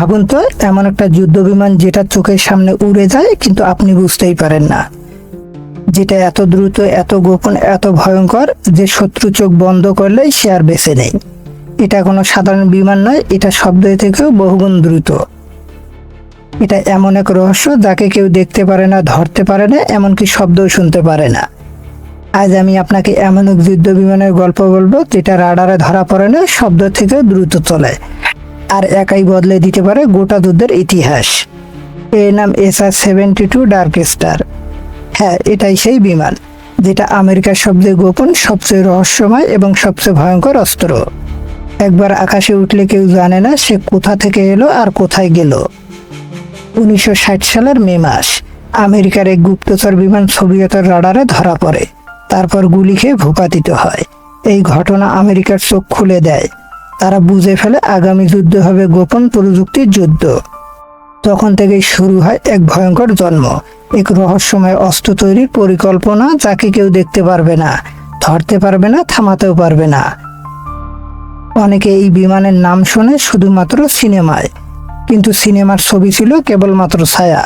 ভাবুন তো, এমন একটা যুদ্ধ বিমান যেটা চোখের সামনে উড়ে যায়, কিন্তু আপনি বুঝতেই পারেন না। যেটা এত দ্রুত, এত গোপন, এত ভয়ঙ্কর যে শত্রু চোখ বন্ধ করলেই সে আর বেঁচে নেই। এটা কোনো সাধারণ বিমান নয়, এটা শব্দ থেকেও বহুগুণ দ্রুত। এটা এমন এক রহস্য যাকে কেউ দেখতে পারে না, ধরতে পারে না, এমনকি শব্দও শুনতে পারে না। আজ আমি আপনাকে এমন এক যুদ্ধ বিমানের গল্প বলব, যেটা রাডারে ধরা পড়ে না, শব্দ থেকে দ্রুত চলে। আর একাই বদলে দিতে পারে গোটা যুদ্ধের ইতিহাস। এর নাম S R seventy two dark star. হ্যাঁ এটাই সেই বিমান, যেটা আমেরিকার সবচেয়ে গোপন, সবচেয়ে রহস্যময় এবং সবচেয়ে ভয়ঙ্কর অস্ত্র। একবার আকাশে উঠলে কেউ জানে না সে কোথা থেকে এলো আর কোথায় গেল। উনিশশো ষাট সালের মে মাস, আমেরিকার এক গুপ্তচর বিমান সোভিয়েতের রাডারে ধরা পড়ে। তারপর গুলি খেয়ে ভূপাতিত হয়। এই ঘটনা আমেরিকার চোখ খুলে দেয়। তারা বুঝে ফেলে আগামী যুদ্ধ হবে গোপন প্রযুক্তির যুদ্ধ। তখন থেকেই শুরু হয় এক ভয়ঙ্কর জন্ম, এক রহস্যময় অস্ত্র তৈরির পরিকল্পনা যাকে কেউ দেখতে পারবে না, ধরতে পারবে না, থামাতেও পারবে না। অনেকে এই বিমানের নাম শোনে শুধুমাত্র সিনেমায়, কিন্তু সিনেমার ছবি ছিল কেবলমাত্র ছায়া।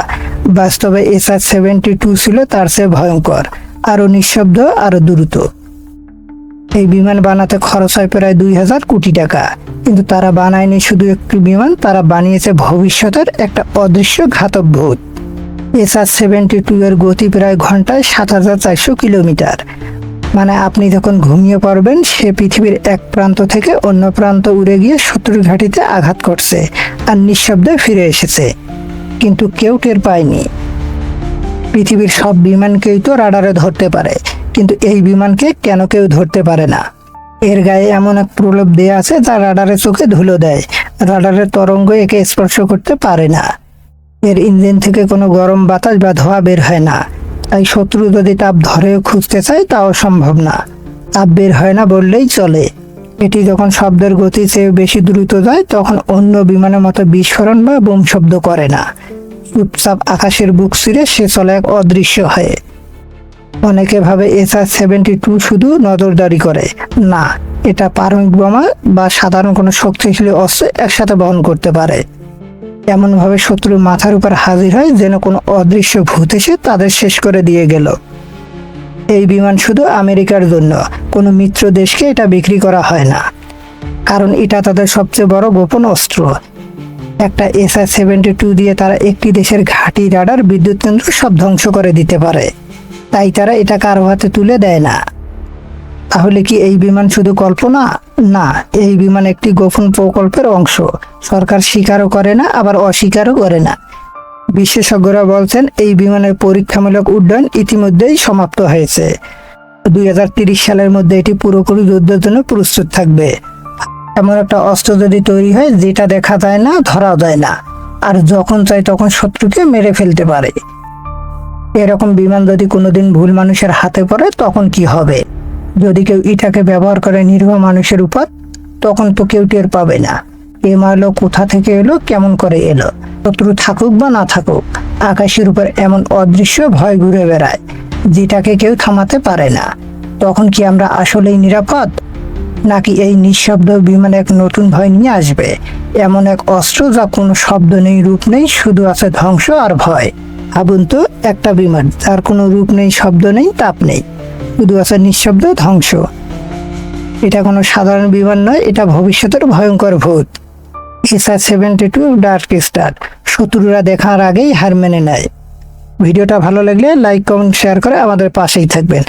বাস্তবে এস আর সেভেন্টি টু ছিল তার চেয়ে ভয়ঙ্কর, আরও নিঃশব্দ, আরও দ্রুত। এই বিমান বানাতে খরচ হয় প্রায় দুই হাজার কোটি টাকা। কিন্তু তারা বানায়নি শুধু একটি বিমান, তারা বানিয়েছে ভবিষ্যতের একটা অদৃশ্য ঘাতক ভূত এস আর সেভেন্টি টু এর গতি প্রায় ঘন্টায় সাত হাজার চারশো কিলোমিটার। মানে আপনি যখন ঘুমিয়ে পড়বেন, সে পৃথিবীর এক প্রান্ত থেকে অন্য প্রান্ত উড়ে গিয়ে শত্রুর ঘাঁটিতে আঘাত করছে আর নিঃশব্দে ফিরে এসেছে। কিন্তু কেউ টের পায়নি। পৃথিবীর সব বিমানকেই তো রাডারে ধরতে পারে। কিন্তু এই বিমানকে কেন কেউ ধরতে পারে না? এর গায়ে এমন এক প্রলোভ দেয়া আছে যা রাডারের চোখে ধুলো দেয়। রাডারের তরঙ্গ একে স্পর্শ করতে পারে না। এর ইঞ্জিন থেকে কোনো গরম বাতাস বা ধোঁয়া বের হয় না। তাই শত্রু যদি তাপ ধরেও খুঁজতে চায়, তাও সম্ভব না। তাপ বের হয় না বললেই চলে। এটি যখন শব্দের গতি চেয়ে বেশি দ্রুত যায়, তখন অন্য বিমানের মতো বিস্ফোরণ বা বোম শব্দ করে না। চুপচাপ আকাশের বুক ছিঁড়ে সে চলে এক অদৃশ্য হয়ে। অনেকে ভাবে এস আর সেভেন্টি টু শুধু নজরদারি করে। না, এটা পারমিক বোমা বা সাধারণ কোনো শক্তিশালী অস্ত্র একসাথে বহন করতে পারে। এমনভাবে শত্রুর মাথার উপর হাজির হয় যেন কোনো অদৃশ্য ভূত এসে তাদের শেষ করে দিয়ে গেল। এই বিমান শুধু আমেরিকার জন্য, কোনো মিত্র দেশকে এটা বিক্রি করা হয় না। কারণ এটা তাদের সবচেয়ে বড় গোপন অস্ত্র। একটা এস আর সেভেন্টি টু দিয়ে তারা একটি দেশের ঘাঁটি রাডার বিদ্যুৎ কেন্দ্র সব ধ্বংস করে দিতে পারে। তাই তারা এটা কারও হাতে তুলে দেয় না। তাহলে কি এই বিমান শুধু কল্পনা? না, এই বিমান একটি গোপন প্রকল্পের অংশ। সরকার স্বীকারও করে না, আবার অস্বীকারও করে না। বিশেষজ্ঞরা বলছেন, এই বিমানের পরীক্ষামূলক উড্ডয়ন ইতিমধ্যেই সমাপ্ত হয়েছে। দুই সালের মধ্যে এটি পুরোপুরি যুদ্ধের জন্য প্রস্তুত থাকবে। এমন একটা অস্ত্র যদি তৈরি হয়, যেটা দেখা যায় না ধরা যায় না। আর যখন চাই তখন শত্রুকে মেরে ফেলতে পারে। এরকম বিমান যদি কোনোদিন ভুল মানুষের হাতে পড়ে, তখন কি হবে? যদি কেউ ইটাকে ব্যবহার করে নিরীহ মানুষের উপর, তখন তো কেউ টের পাবে না। এ মারলো কোথা থেকে এলো, কেমন করে এলো? শত্রু থাকুক বা না থাকুক, আকাশের উপর এমন অদৃশ্য ভয় ঘুরে বেড়ায়, যেটাকে কেউ থামাতে পারে না। তখন কি আমরা আসলেই নিরাপদ? নাকি এই নিঃশব্দ বিমান এক নতুন ভয় নিয়ে আসবে? এমন এক অস্ত্র যা কোনো শব্দ নেই, রূপ নেই, শুধু আছে ধ্বংস আর ভয়। ভাবুন তো একটা বিমান, তার কোনো রূপ নেই, শব্দ নেই, তাপ নেই। শুধু আছে নিঃশব্দ, ধ্বংস। এটা কোনো সাধারণ বিমান নয়, এটা ভবিষ্যতের ভয়ঙ্কর ভূত। SR seventy two, dark star. শত্রুরা দেখার আগেই হার মেনে নেয়। ভিডিওটা ভালো লাগলে লাইক, কমেন্ট, শেয়ার করে আমাদের পাশেই থাকবেন।